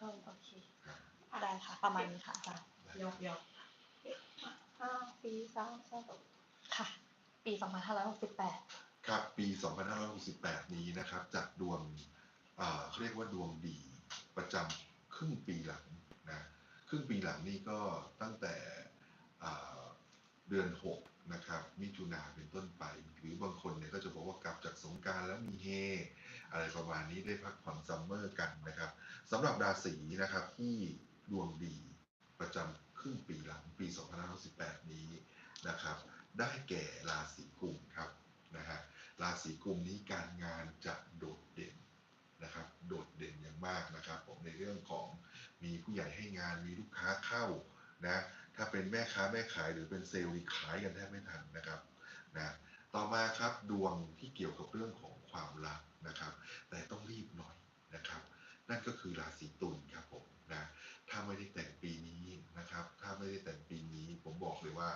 เพิ่มโอเคได้ค่ะ ประมาณนี้ค่ะอาจารย์ยกยกห้าสี่สามสองค่ะ ปีสองพันห้าร้อยหกสิบแปดครับปี 2568 นี้นะครับ จากดวงอ่าเขาเรียกว่าดวงดีประจำครึ่งปีหลังนะครึ่งปีหลังนี่ก็ตั้งแต่อ่าเดือน 6 นะครับมิถุนาเป็นต้นไป หรือบางคนเนี่ยก็จะบอกว่ากลับจากสงกรารแล้วมีเฮ อะไรประมาณนี้ได้พักผ่อนซัมเมอร์กันนะครับสำหรับราศีนะครับที่ดวงดีประจำครึ่งปีหลังปี 2518 นี้นะครับ ได้แก่ราศีกุมครับนะฮะราศีกุมนี้การงานจะโดดเด่นนะครับ โดดเด่นอย่างมากนะครับ ผมในเรื่องของมีผู้ใหญ่ให้งานมีลูกค้าเข้านะถ้าเป็นแม่ค้าแม่ขายหรือเป็นเซลล์ขายกันแทบไม่ทันนะครับนะ ต่อมาครับดวงที่เกี่ยวกับเรื่องของความรักนะครับ แต่ต้องรีบหน่อยนะครับ นั่นก็คือราศีตุลครับผมนะถ้าไม่ได้แต่งปีนี้นะครับ ถ้าไม่ได้แต่งปีนี้ผมบอกเลยว่า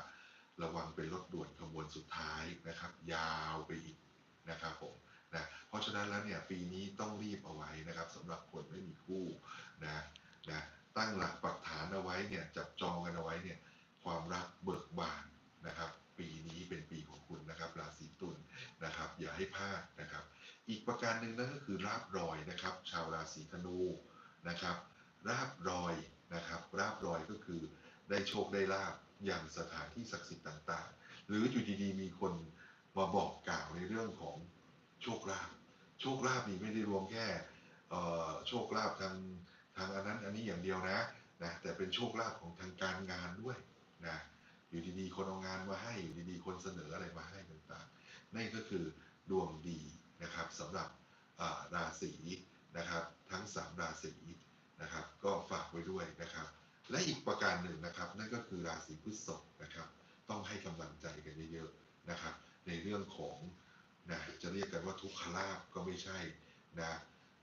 ระวังเป็นรถด่วนขบวนสุดท้ายนะครับ ยาวไปอีกนะครับผมนะเพราะฉะนั้นแล้วเนี่ยปีนี้ต้องรีบเอาไว้นะครับสำหรับคนไม่มีคู่นะนะตั้งหลักปักฐานเอาไว้เนี่ยจับจองกันเอาไว้เนี่ยความรักเบิก การหนึ่งนั่นก็คือราบรอยนะครับ ชาวราศีธนูนะครับ ราบรอยนะครับ ราบรอยก็คือได้โชคได้ลาบอย่างสถานที่ศักดิ์สิทธิ์ต่างๆ หรืออยู่ดีๆมีคนมาบอกกล่าวในเรื่องของโชคลาภโชคลาภนี่ไม่ได้รวมแค่โชคลาภทางทางอันนั้นอันนี้อย่างเดียวนะนะแต่เป็นโชคลาภของทางการงานด้วยนะอยู่ดีๆคนเอางานมาให้อยู่ดีๆคนเสนออะไรมาให้ต่างๆนั่นก็คือดวงดี สำหรับราศีนะครับทั้งสามราศีนะครับก็ฝากไว้ด้วยนะครับ และอีกประการหนึ่งนะครับ นั่นก็คือราศีพฤษภนะครับ ต้องให้กำลังใจกันเยอะๆนะครับ ในเรื่องของนะจะเรียกกันว่าทุกขลาภก็ไม่ใช่นะ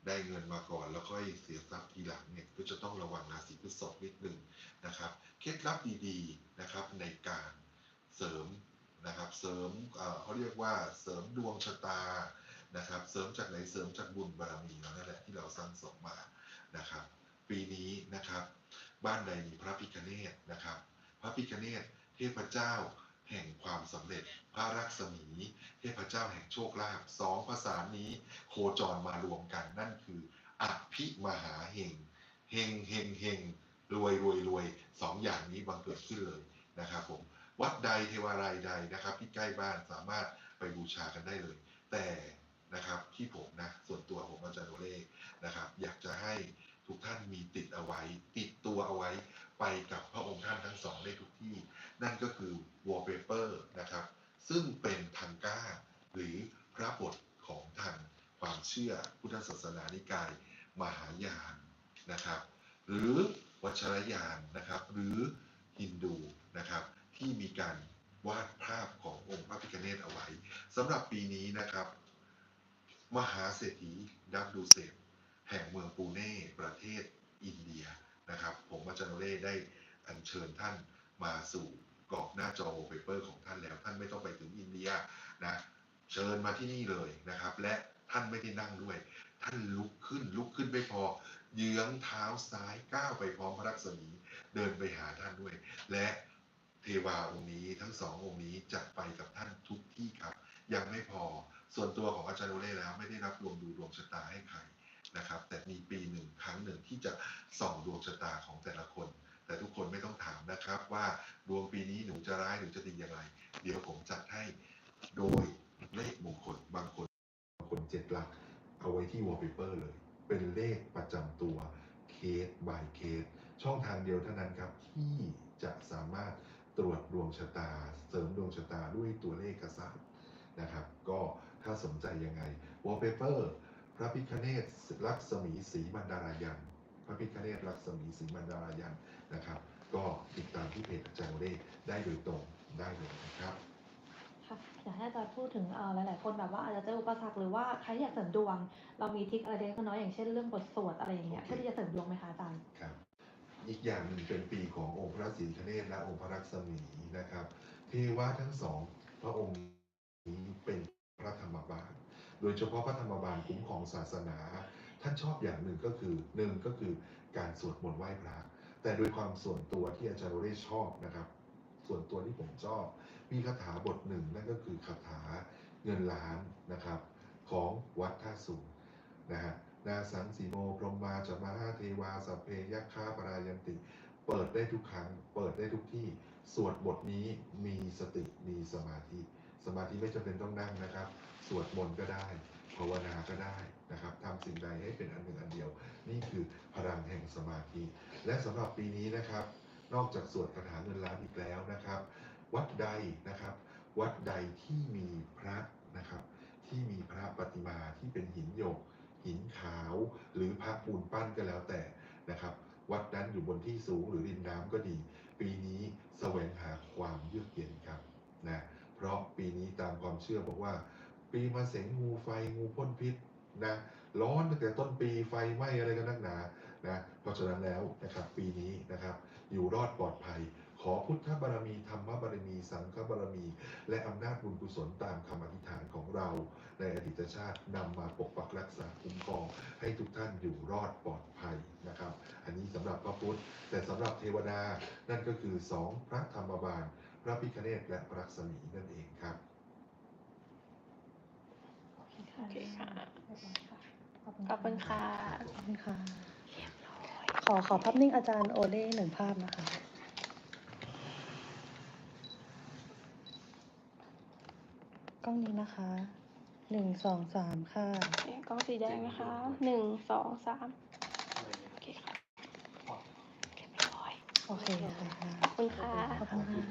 ได้เงินมาก่อนแล้วค่อยเสียทรัพย์ทีหลังเนี่ยก็จะต้องระวังราศีพฤษภนิดนึงนะครับเคล็ดลับดีๆนะครับในการเสริมนะครับเสริมเขาเรียกว่าเสริมดวงชะตา นะครับ เสริมจากไหนเสริมจากบุญบารมีเรานั่นแหละที่เราสร้างสมมานะครับ ปีนี้นะครับ บ้านใดมีพระพิคเนตนะครับ พระพิคเนตเทพเจ้าแห่งความสำเร็จ พระรักษมี เทพเจ้าแห่งโชคลาภสองภาษานี้โคจรมารวมกันนั่นคืออภิมหาเฮงเฮงเฮงเฮงรวยรวยรวยสองอย่างนี้บังเกิดขึ้นเลยนะครับผมวัดใดเทวารายใดนะครับ ที่ใกล้บ้านสามารถไปบูชากันได้เลย แต่ นะครับ ที่ผมนะส่วนตัวผมอาจารย์โอเล่นะครับ อยากจะให้ทุกท่านมีติดเอาไว้ ติดตัวเอาไว้ไปกับพระองค์ท่านทั้งสองได้ทุกที่ นั่นก็คือ wallpaper นะครับ ซึ่งเป็นทางก้า หรือพระบทของทางความเชื่อพุทธศาสนานิกาย มหายานนะครับ หรือวัชรยานนะครับ หรือฮินดูนะครับ ที่มีการวาดภาพขององค์พระพิฆเนศเอาไว้สำหรับปีนี้นะครับ มหาเศรษฐีดับดูเซฟแห่งเมืองปูเน่ประเทศอินเดียนะครับ ผมอาจารย์โอเล่ได้อัญเชิญท่านมาสู่กรอบหน้าจอเปเปอร์ของท่านแล้ว ท่านไม่ต้องไปถึงอินเดียนะเชิญมาที่นี่เลยนะครับ และท่านไม่ได้นั่งด้วย ท่านลุกขึ้นลุกขึ้นไม่พอ เยื้องเท้าซ้ายก้าวไปพร้อมพระรักษมีเดินไปหาท่านด้วย และเทวาองค์นี้ทั้งสององค์นี้จะไปกับท่านทุกที่ครับ ยังไม่พอ ส่วนตัวของอาจารย์โอเล่แล้วไม่ได้รับรวมดูดวงชะตาให้ใครนะครับ แต่มีปีหนึ่งครั้งหนึ่งที่จะส่องดวงชะตาของแต่ละคน แต่ทุกคนไม่ต้องถามนะครับว่าดวงปีนี้หนูจะร้ายหรือจะดีอย่างไร เดี๋ยวผมจัดให้โดยเลขมงคลบางคนบางคนเจ็ดหลัก เอาไว้ที่ wallpaper เลย เป็นเลขประจำตัวเคส by เคส ช่องทางเดียวเท่านั้นครับที่จะสามารถตรวจดวงชะตา เสริมดวงชะตาด้วยตัวเลขกษัตริย์นะครับ ก็ ถ้าสนใจยังไง wallpaper พระพิคเนศลักษมีศรีมันดารายันพระพิคเนศลักษมีศรีมันดารายันนะครับ ก็ติดตามที่เพจอาจารย์โอเล่ได้โดยตรงได้เลยนะครับค่ะอยากให้อาจารย์พูดถึงเอ่อหลาย ๆ คนแบบว่าอาจจะเจออุปสรรคหรือว่าใครที่อยากเสริมดวง เรามีทริคอะไรเล็กๆน้อยๆอย่างเช่นเรื่องบทสวดอะไรอย่างเงี้ยโอเคเพื่อที่จะเสริมดวงไหมคะอาจารย์ครับอีกอย่างหนึ่งเป็นปีขององค์พระศรีคเนศและองค์พระลักษมีนะครับเทวะทั้งสองพระองค์นี้เป็น พระธรรมบาล โดยเฉพาะพระธรรมบาลคุ้มครองศาสนา ท่านชอบอย่างหนึ่งก็คือหนึ่งก็คือการสวดมนต์ไหว้พระแต่โดยความส่วนตัวที่อาจารย์โอเล่ชอบนะครับ ส่วนตัวที่ผมชอบ มีคาถาบทหนึ่งนั่นก็คือคาถาเงินล้านนะครับ ของวัดท่าสูงนะฮะนาสังสีโมพรหมมาจะมาหาเทวาสัพเพยัคฆาปรายันติ เปิดได้ทุกครั้ง เปิดได้ทุกที่ สวดบทนี้มีสติมีสมาธิ สมาธิไม่จำเป็นต้องนั่งนะครับ สวดมนต์ก็ได้ ภาวนาก็ได้นะครับทำสิ่งใดให้เป็นอันหนึ่งอันเดียว นี่คือพลังแห่งสมาธิ และสำหรับปีนี้นะครับ นอกจากสวดคาถาเงินล้านอีกแล้วนะครับ วัดใดนะครับ วัดใดที่มีพระนะครับ ที่มีพระปฏิมาที่เป็นหินหยก หินขาว หรือพระปูนปั้นก็แล้วแต่นะครับวัดนั้นอยู่บนที่สูงหรือริมน้ำก็ดี ปีนี้แสวงหาความเยือกเย็นครับนะ เพราะปีนี้ตามความเชื่อบอกว่า ปีมาเสงงูไฟงูพ่นพิษนะร้อนตั้งแต่ต้นปีไฟไหม้อะไรกันนักหนานะเพราะฉะนั้นแล้วนะครับปีนี้นะครับ อยู่รอดปลอดภัย ขอพุทธบารมีธรรมบารมี สังฆบารมี และอำนาจบุญกุศลตามคำอธิษฐานของเรา ในอดีตชาตินำมาปกปักรักษาคุ้มครองให้ทุกท่านอยู่รอดปลอดภัยนะครับ อันนี้สำหรับพระพุทธแต่สำหรับเทวดานั่นก็คือสองพระธรรมบาล พระพิคเนตและพระลักษมีนั่นเองครับโอเคค่ะโอเคค่ะเรียบร้อยค่ะ ขอบคุณค่ะ ขอบคุณค่ะ ขอขอภาพนิ่งอาจารย์โอเล่หนึ่งภาพนะคะ กล้องนี้นะคะ หนึ่งสองสามค่ะ กล้องสีแดงนะคะ หนึ่งสองสามโอเคค่ะเรียบร้อยโอเคค่ะขอบคุณค่ะ ขอบคุณค่ะ